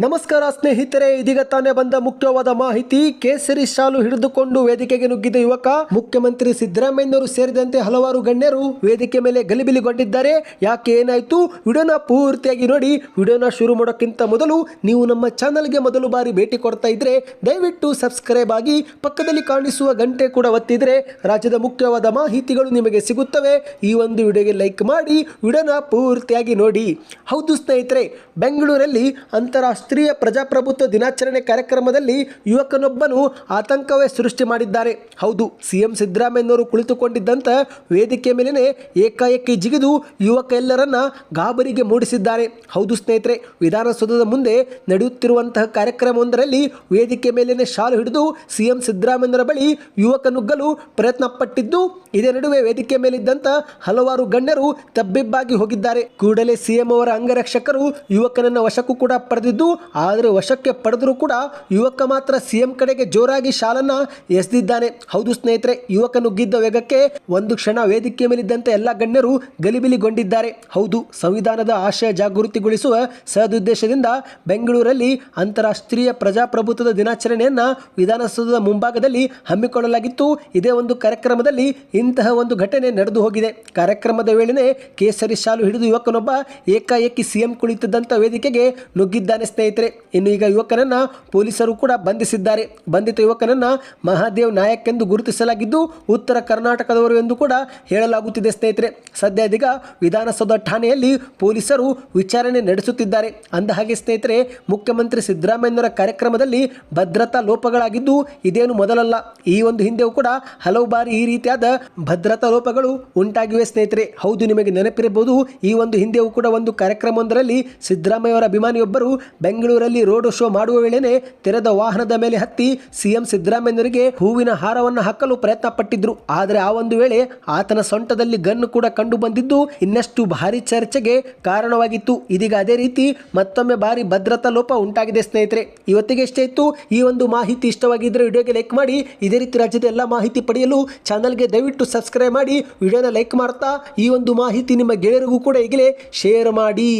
ನಮಸ್ಕಾರ ಸ್ನೇಹಿತರೆ, ಇದೀಗ ತಾನೇ ಬಂದ ಮುಖ್ಯವಾದ ಮಾಹಿತಿ, ಕೇಸರಿ ಶಾಲು ಹಿಡಿದುಕೊಂಡು ವೇದಿಕೆಗೆ ನುಗ್ಗಿದ ಯುವಕ, ಮುಖ್ಯಮಂತ್ರಿ ಸಿದ್ದರಾಮಯ್ಯನವರು ಸೇರಿದಂತೆ ಹಲವಾರು ಗಣ್ಯರು ವೇದಿಕೆ ಮೇಲೆ ಗಲಿಬಿಲಿಗೊಂಡಿದ್ದಾರೆ. ಯಾಕೆ ಏನಾಯ್ತು? ವಿಡಿಯೋನ ಪೂರ್ತಿಯಾಗಿ ನೋಡಿ, ವಿಡಿಯೋನ ಶುರು ಮಾಡೋಕ್ಕಿಂತ ಮೊದಲು ನೀವು ನಮ್ಮ ಚಾನಲ್ಗೆ ಮೊದಲು ಬಾರಿ ಭೇಟಿ ಕೊಡ್ತಾ ಇದ್ರೆ, ದಯವಿಟ್ಟು ಸಬ್ಸ್ಕ್ರೈಬ್ ಆಗಿ ಪಕ್ಕದಲ್ಲಿ ಕಾಣಿಸುವ ಗಂಟೆ ಕೂಡ ಒತ್ತಿದ್ರೆ ರಾಜ್ಯದ ಮುಖ್ಯವಾದ ಮಾಹಿತಿಗಳು ನಿಮಗೆ ಸಿಗುತ್ತವೆ. ಈ ಒಂದು ವಿಡಿಯೋಗೆ ಲೈಕ್ ಮಾಡಿ, ವಿಡಿಯೋನ ಪೂರ್ತಿಯಾಗಿ ನೋಡಿ. ಹೌದು ಸ್ನೇಹಿತರೆ, ಬೆಂಗಳೂರಲ್ಲಿ ಅಂತಾರಾಷ್ಟ್ರೀಯ ಪ್ರಜಾಪ್ರಭುತ್ವ ದಿನಾಚರಣೆ ಕಾರ್ಯಕ್ರಮದಲ್ಲಿ ಯುವಕನೊಬ್ಬನು ಆತಂಕವೇ ಸೃಷ್ಟಿ ಮಾಡಿದ್ದಾರೆ. ಹೌದು, ಸಿಎಂ ಸಿದ್ದರಾಮಯ್ಯನವರು ಕುಳಿತುಕೊಂಡಿದ್ದಂಥ ವೇದಿಕೆ ಮೇಲೇ ಏಕಾಏಕಿ ಜಿಗಿದು ಯುವಕ ಎಲ್ಲರನ್ನ ಗಾಬರಿಗೆ ಮೂಡಿಸಿದ್ದಾರೆ. ಹೌದು ಸ್ನೇಹಿತರೆ, ವಿಧಾನಸೌಧದ ಮುಂದೆ ನಡೆಯುತ್ತಿರುವಂತಹ ಕಾರ್ಯಕ್ರಮವೊಂದರಲ್ಲಿ ವೇದಿಕೆ ಮೇಲೇ ಶಾಲು ಹಿಡಿದು ಸಿಎಂ ಸಿದ್ದರಾಮಯ್ಯನವರ ಬಳಿ ಯುವಕ ನುಗ್ಗಲು ಪ್ರಯತ್ನ ಪಟ್ಟಿದ್ದು ಇದೇ ನಡುವೆ ವೇದಿಕೆ ಮೇಲಿದ್ದಂಥ ಹಲವಾರು ಗಣ್ಯರು ತಬ್ಬಿಬ್ಬಾಗಿ ಹೋಗಿದ್ದಾರೆ. ಕೂಡಲೇ ಸಿಎಂ ಅವರ ಅಂಗರಕ್ಷಕರು ಯುವಕನನ್ನ ವಶಕ್ಕೂ ಕೂಡ ಪಡೆದಿದ್ದು ಆದರೆ ವಶಕ್ಕೆ ಪಡೆದರೂ ಕೂಡ ಯುವಕ ಮಾತ್ರ ಸಿಎಂ ಕಡೆಗೆ ಜೋರಾಗಿ ಶಾಲನ್ನ ಎಸೆದಿದ್ದಾನೆ. ಹೌದು ಸ್ನೇಹಿತರೆ ಯುವಕ ನುಗ್ಗಿದ್ದ ವೇಗಕ್ಕೆ ಒಂದು ಕ್ಷಣ ವೇದಿಕೆ ಮೇಲಿದ್ದಂತೆ ಎಲ್ಲ ಗಣ್ಯರು ಗಲಿಬಿಲಿಗೊಂಡಿದ್ದಾರೆ. ಹೌದು, ಸಂವಿಧಾನದ ಆಶಯ ಜಾಗೃತಿಗೊಳಿಸುವ ಸದುದ್ದೇಶದಿಂದ ಬೆಂಗಳೂರಲ್ಲಿ ಅಂತಾರಾಷ್ಟ್ರೀಯ ಪ್ರಜಾಪ್ರಭುತ್ವದ ದಿನಾಚರಣೆಯನ್ನ ವಿಧಾನಸೌಧದ ಮುಂಭಾಗದಲ್ಲಿ ಹಮ್ಮಿಕೊಳ್ಳಲಾಗಿತ್ತು. ಇದೇ ಒಂದು ಕಾರ್ಯಕ್ರಮದಲ್ಲಿ ಇಂತಹ ಒಂದು ಘಟನೆ ನಡೆದು ಹೋಗಿದೆ. ಕಾರ್ಯಕ್ರಮದ ವೇಳೆನೆ ಕೇಸರಿ ಶಾಲು ಹಿಡಿದು ಯುವಕನೊಬ್ಬ ಏಕಾಏಕಿ ಸಿಎಂ ಕುಳಿತಿದ್ದಂಥ ವೇದಿಕೆಗೆ ನುಗ್ಗಿದ್ದಾನೆ ಸ್ನೇಹಿತರೆ, ಇನ್ನು ಈಗ ಯುವಕನನ್ನ ಪೊಲೀಸರು ಕೂಡ ಬಂಧಿಸಿದ್ದಾರೆ. ಬಂಧಿತ ಯುವಕನನ್ನ ಮಹಾದೇವ್ ನಾಯಕ್ ಎಂದು ಗುರುತಿಸಲಾಗಿದ್ದು ಉತ್ತರ ಕರ್ನಾಟಕದವರು ಎಂದು ಕೂಡ ಹೇಳಲಾಗುತ್ತಿದೆ ಸ್ನೇಹಿತರೆ. ಸದ್ಯ ಇದೀಗ ವಿಧಾನಸೌಧ ಠಾಣೆಯಲ್ಲಿ ಪೊಲೀಸರು ವಿಚಾರಣೆ ನಡೆಸುತ್ತಿದ್ದಾರೆ. ಅಂದ ಹಾಗೆ ಸ್ನೇಹಿತರೆ, ಮುಖ್ಯಮಂತ್ರಿ ಸಿದ್ದರಾಮಯ್ಯನವರ ಕಾರ್ಯಕ್ರಮದಲ್ಲಿ ಭದ್ರತಾ ಲೋಪಗಳಾಗಿದ್ದು ಇದೇನು ಮೊದಲಲ್ಲ. ಈ ಒಂದು ಹಿಂದೆಯೂ ಕೂಡ ಹಲವು ಬಾರಿ ಈ ರೀತಿಯಾದ ಭದ್ರತಾ ಲೋಪಗಳು ಉಂಟಾಗಿವೆ ಸ್ನೇಹಿತರೆ. ಹೌದು, ನಿಮಗೆ ನೆನಪಿರಬಹುದು, ಈ ಒಂದು ಹಿಂದೆಯೂ ಕೂಡ ಒಂದು ಕಾರ್ಯಕ್ರಮವೊಂದರಲ್ಲಿ ಸಿದ್ದರಾಮಯ್ಯವರ ಅಭಿಮಾನಿಯೊಬ್ಬರು ಬೆಂಗಳೂರಲ್ಲಿ ರೋಡ್ ಶೋ ಮಾಡುವ ವೇಳೆನೆ ತೆರೆದ ವಾಹನದ ಮೇಲೆ ಹತ್ತಿ ಸಿಎಂ ಸಿದ್ದರಾಮಯ್ಯನವರಿಗೆ ಹೂವಿನ ಹಾರವನ್ನು ಹಾಕಲು ಪ್ರಯತ್ನ ಪಟ್ಟಿದ್ರು ಆದರೆ ಆ ಒಂದು ವೇಳೆ ಆತನ ಸೊಂಟದಲ್ಲಿ ಗನ್ ಕೂಡ ಕಂಡು ಬಂದಿದ್ದು ಇನ್ನಷ್ಟು ಭಾರಿ ಚರ್ಚೆಗೆ ಕಾರಣವಾಗಿತ್ತು. ಇದೀಗ ಅದೇ ರೀತಿ ಮತ್ತೊಮ್ಮೆ ಭಾರಿ ಭದ್ರತಾ ಲೋಪ ಉಂಟಾಗಿದೆ ಸ್ನೇಹಿತರೆ. ಇವತ್ತಿಗೆ ಎಷ್ಟೇ ಇತ್ತು, ಈ ಒಂದು ಮಾಹಿತಿ ಇಷ್ಟವಾಗಿದ್ದರೆ ವಿಡಿಯೋಗೆ ಲೈಕ್ ಮಾಡಿ, ಇದೇ ರೀತಿ ರಾಜ್ಯದ ಎಲ್ಲ ಮಾಹಿತಿ ಪಡೆಯಲು ಚಾನಲ್ಗೆ ದಯವಿಟ್ಟು ಸಬ್ಸ್ಕ್ರೈಬ್ ಮಾಡಿ, ವಿಡಿಯೋನ ಲೈಕ್ ಮಾಡ್ತಾ ಈ ಒಂದು ಮಾಹಿತಿ ನಿಮ್ಮ ಗೆಳೆಯರಿಗೂ ಕೂಡ ಈಗಲೇ ಶೇರ್ ಮಾಡಿ.